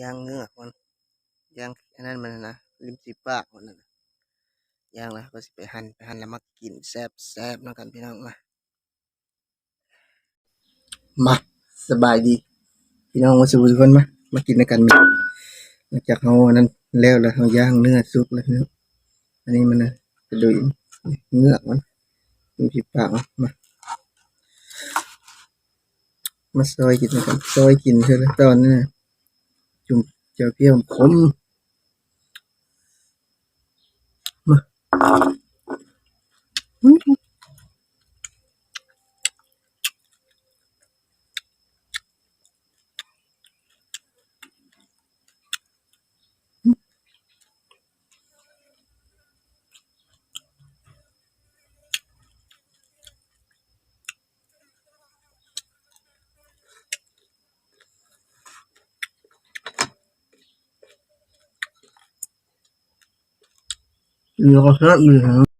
ยางเงือกมันยางอันนั้นมันนะนะริมฝีปากมันนะนะยางละก็สิไปหั่นไปหั่นแล้วมากินแซบแซบนำกันพี่น้องมามาสบายดี พี่น้องมาสู่ทุกคนมามากินด้วยกันมีหลังจากเฮาอันนั้นแล้วแล้วเฮาย่างเนื้อสุกแล้วพี่น้ออันนี้มันนะกระดูกเงือกมันริมฝีปากมามาซอยกินนะครับซอยกินเท่าละตอนนี้นะ จุ่มเจียวเพียวขมมาอืม เนื้อก็